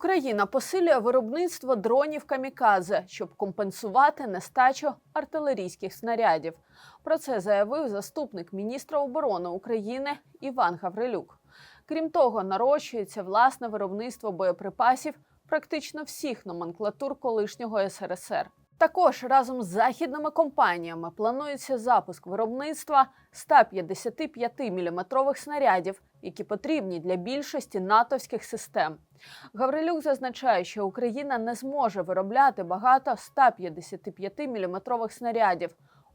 Україна посилює виробництво дронів камікадзе, щоб компенсувати нестачу артилерійських снарядів. Про це заявив заступник міністра оборони України Іван Гаврилюк. Крім того, нарощується власне виробництво боєприпасів практично всіх номенклатур колишнього СРСР. Також разом з західними компаніями планується запуск виробництва 155-мм снарядів, які потрібні для більшості натовських систем. Гаврилюк зазначає, що Україна не зможе виробляти багато 155-мм снарядів.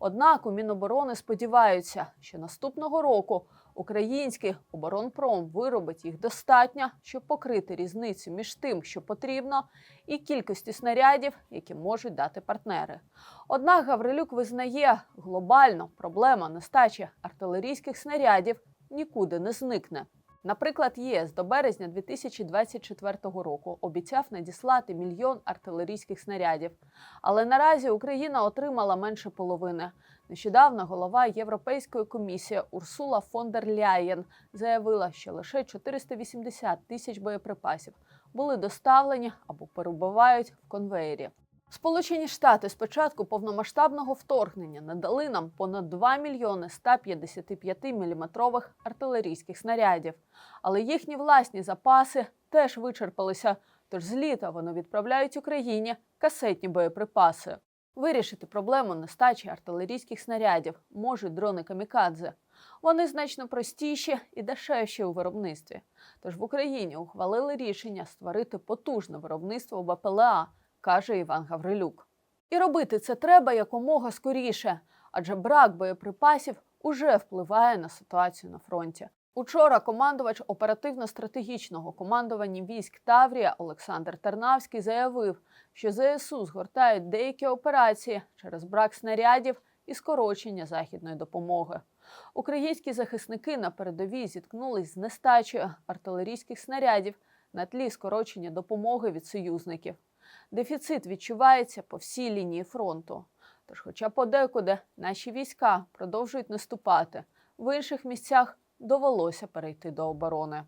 Однак у Міноборони сподіваються, що наступного року український оборонпром виробить їх достатньо, щоб покрити різницю між тим, що потрібно, і кількістю снарядів, які можуть дати партнери. Однак Гаврилюк визнає, глобально проблема нестачі артилерійських снарядів нікуди не зникне. Наприклад, ЄС до березня 2024 року обіцяв надіслати мільйон артилерійських снарядів. Але наразі Україна отримала менше половини. Нещодавно голова Європейської комісії Урсула фон дер Ляєн заявила, що лише 480 тисяч боєприпасів були доставлені або перебувають в конвеєрі. Сполучені Штати з початку повномасштабного вторгнення надали нам понад 2 мільйони 155 міліметрових артилерійських снарядів, але їхні власні запаси теж вичерпалися. Тож з літа вони відправляють Україні касетні боєприпаси. Вирішити проблему нестачі артилерійських снарядів можуть дрони камікадзе. Вони значно простіші і дешевші у виробництві. Тож в Україні ухвалили рішення створити потужне виробництво БПЛА, каже Іван Гаврилюк. І робити це треба якомога скоріше, адже брак боєприпасів уже впливає на ситуацію на фронті. Учора командувач оперативно-стратегічного командування військ Таврія Олександр Тарнавський заявив, що ЗСУ згортають деякі операції через брак снарядів і скорочення західної допомоги. Українські захисники на передовій зіткнулись з нестачею артилерійських снарядів на тлі скорочення допомоги від союзників. Дефіцит відчувається по всій лінії фронту. Тож, хоча подекуди наші війська продовжують наступати, в інших місцях довелося перейти до оборони.